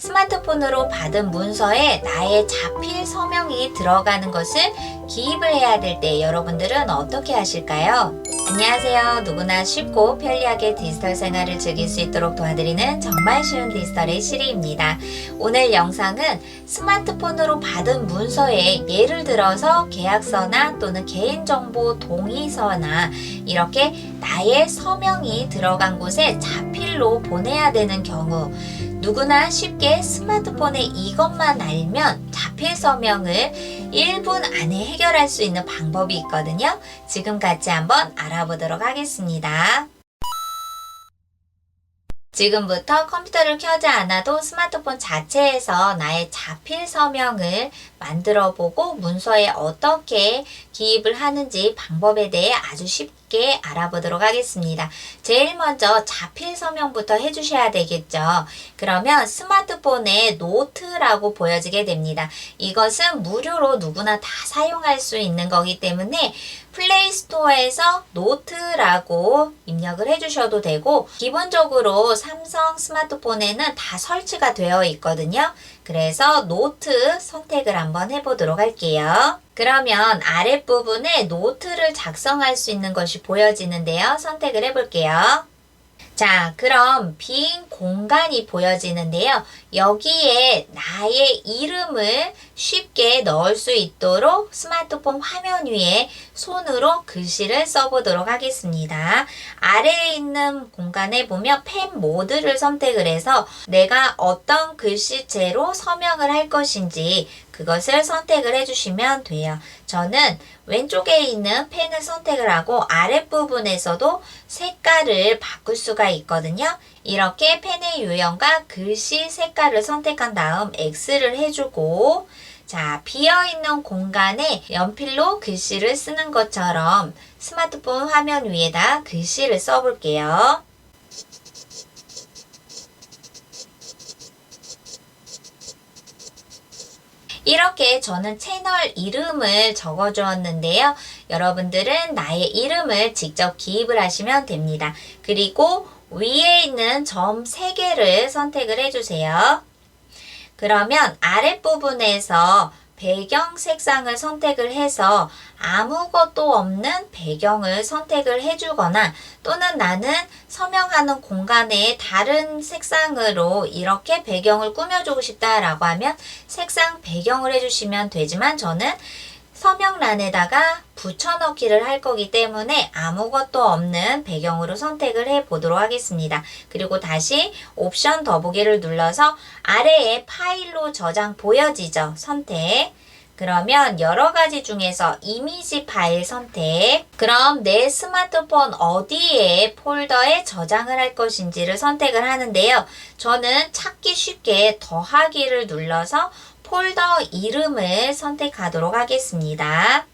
스마트폰으로 받은 문서에 나의 자필 서명이 들어가는 것을 기입을 해야 될 때 여러분들은 어떻게 하실까요? 안녕하세요. 누구나 쉽고 편리하게 디지털 생활을 즐길 수 있도록 도와드리는 정말 쉬운 디지털의 시리입니다. 오늘 영상은 스마트폰으로 받은 문서에 예를 들어서 계약서나 또는 개인정보 동의서나 이렇게 나의 서명이 들어간 곳에 자필로 보내야 되는 경우 누구나 쉽게 스마트폰에 이것만 알면 자필 서명을 1분 안에 해결할 수 있는 방법이 있거든요. 지금 같이 한번 알아보도록 하겠습니다. 지금부터 컴퓨터를 켜지 않아도 스마트폰 자체에서 나의 자필 서명을 만들어 보고 문서에 어떻게 기입을 하는지 방법에 대해 아주 쉽게 알아보도록 하겠습니다. 제일 먼저 자필 서명부터 해주셔야 되겠죠. 그러면 스마트폰에 노트라고 보여지게 됩니다. 이것은 무료로 누구나 다 사용할 수 있는 거기 때문에 플레이 스토어에서 노트라고 입력을 해주셔도 되고 기본적으로 삼성 스마트폰에는 다 설치가 되어 있거든요. 그래서 노트 선택을 한번 해보도록 할게요. 그러면 아랫부분에 노트를 작성할 수 있는 것이 보여지는데요. 선택을 해볼게요. 자, 그럼 빈 공간이 보여지는데요. 여기에 나의 이름을 쉽게 넣을 수 있도록 스마트폰 화면 위에 손으로 글씨를 써보도록 하겠습니다. 아래에 있는 공간에 보면 펜 모드를 선택을 해서 내가 어떤 글씨체로 서명을 할 것인지 그것을 선택을 해주시면 돼요. 저는 왼쪽에 있는 펜을 선택을 하고 아랫부분에서도 색깔을 바꿀 수가 있거든요. 이렇게 펜의 유형과 글씨 색깔을 선택한 다음 X를 해주고 자, 비어있는 공간에 연필로 글씨를 쓰는 것처럼 스마트폰 화면 위에다 글씨를 써볼게요. 이렇게 저는 채널 이름을 적어 주었는데요. 여러분들은 나의 이름을 직접 기입을 하시면 됩니다. 그리고 위에 있는 점 3개를 선택을 해주세요. 그러면 아랫부분에서 배경 색상을 선택을 해서 아무것도 없는 배경을 선택을 해주거나 또는 나는 서명하는 공간에 다른 색상으로 이렇게 배경을 꾸며주고 싶다라고 하면 색상 배경을 해주시면 되지만 저는 서명란에다가 붙여넣기를 할 거기 때문에 아무것도 없는 배경으로 선택을 해 보도록 하겠습니다. 그리고 다시 옵션 더보기를 눌러서 아래에 파일로 저장 보여지죠? 선택. 그러면 여러 가지 중에서 이미지 파일 선택. 그럼 내 스마트폰 어디에 폴더에 저장을 할 것인지를 선택을 하는데요. 저는 찾기 쉽게 더하기를 눌러서 폴더 이름을 선택하도록 하겠습니다.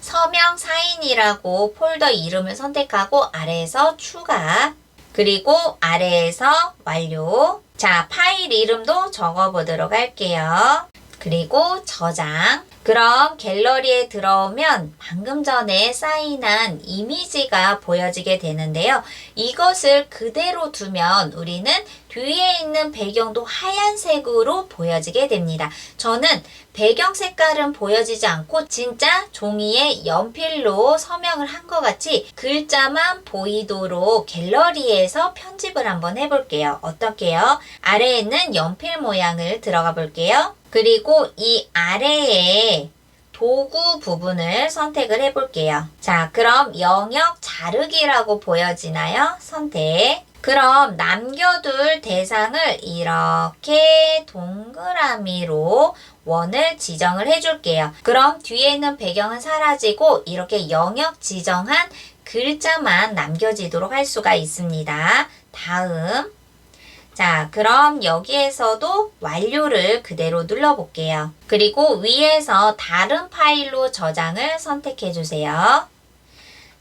서명 사인이라고 폴더 이름을 선택하고 아래에서 추가 그리고 아래에서 완료 자 파일 이름도 적어보도록 할게요. 그리고 저장 그럼 갤러리에 들어오면 방금 전에 사인한 이미지가 보여지게 되는데요. 이것을 그대로 두면 우리는 뒤에 있는 배경도 하얀색으로 보여지게 됩니다. 저는 배경 색깔은 보여지지 않고 진짜 종이에 연필로 서명을 한 것 같이 글자만 보이도록 갤러리에서 편집을 한번 해볼게요. 어떻게요? 아래에 있는 연필 모양을 들어가 볼게요. 그리고 이 아래에 도구 부분을 선택을 해볼게요. 자, 그럼 영역 자르기라고 보여지나요? 선택. 그럼 남겨둘 대상을 이렇게 동그라미로 원을 지정을 해줄게요. 그럼 뒤에 있는 배경은 사라지고 이렇게 영역 지정한 글자만 남겨지도록 할 수가 있습니다. 다음. 자, 그럼 여기에서도 완료를 그대로 눌러볼게요. 그리고 위에서 다른 파일로 저장을 선택해 주세요.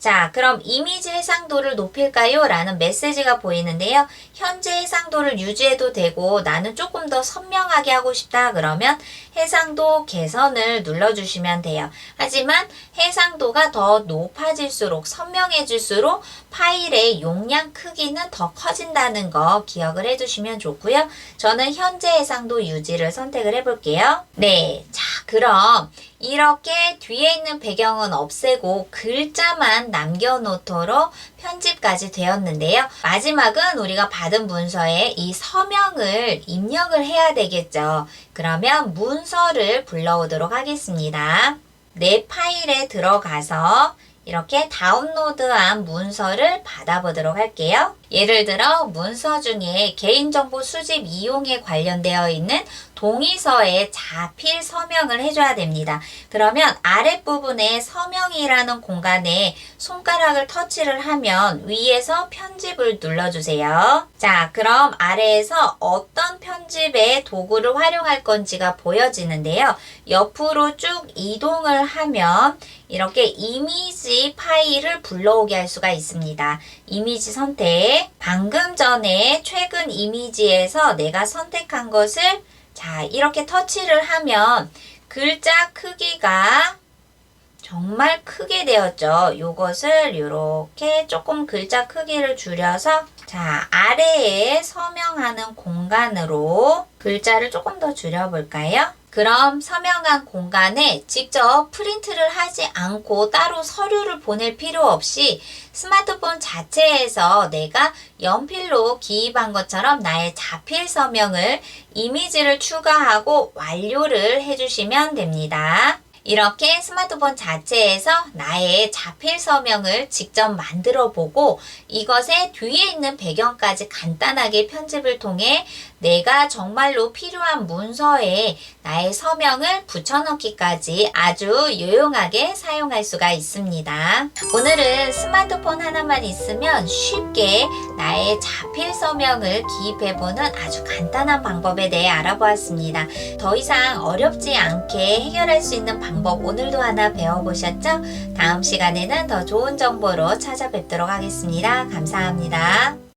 자, 그럼 이미지 해상도를 높일까요? 라는 메시지가 보이는데요. 현재 해상도를 유지해도 되고 나는 조금 더 선명하게 하고 싶다. 그러면 해상도 개선을 눌러주시면 돼요. 하지만 해상도가 더 높아질수록 선명해질수록 파일의 용량 크기는 더 커진다는 거 기억을 해두시면 좋고요. 저는 현재 해상도 유지를 선택을 해볼게요. 네, 자 그럼 이렇게 뒤에 있는 배경은 없애고 글자만 남겨놓도록 편집까지 되었는데요. 마지막은 우리가 받은 문서에 이 서명을 입력을 해야 되겠죠. 그러면 문서를 불러오도록 하겠습니다. 내 파일에 들어가서 이렇게 다운로드한 문서를 받아보도록 할게요. 예를 들어 문서 중에 개인정보 수집 이용에 관련되어 있는 동의서에 자필 서명을 해줘야 됩니다. 그러면 아랫부분에 서명이라는 공간에 손가락을 터치를 하면 위에서 편집을 눌러주세요. 자, 그럼 아래에서 어떤 편집의 도구를 활용할 건지가 보여지는데요. 옆으로 쭉 이동을 하면 이렇게 이미지 파일을 불러오게 할 수가 있습니다. 이미지 선택. 방금 전에 최근 이미지에서 내가 선택한 것을 자, 이렇게 터치를 하면 글자 크기가 정말 크게 되었죠. 요것을 이렇게 조금 글자 크기를 줄여서 자, 아래에 서명하는 공간으로 글자를 조금 더 줄여볼까요? 그럼 서명한 공간에 직접 프린트를 하지 않고 따로 서류를 보낼 필요 없이 스마트폰 자체에서 내가 연필로 기입한 것처럼 나의 자필 서명을 이미지를 추가하고 완료를 해주시면 됩니다. 이렇게 스마트폰 자체에서 나의 자필 서명을 직접 만들어 보고 이것의 뒤에 있는 배경까지 간단하게 편집을 통해 내가 정말로 필요한 문서에 나의 서명을 붙여넣기까지 아주 유용하게 사용할 수가 있습니다. 오늘은 스마트폰 하나만 있으면 쉽게 나의 자필 서명을 기입해보는 아주 간단한 방법에 대해 알아보았습니다. 더 이상 어렵지 않게 해결할 수 있는 방법 오늘도 하나 배워보셨죠? 다음 시간에는 더 좋은 정보로 찾아뵙도록 하겠습니다. 감사합니다.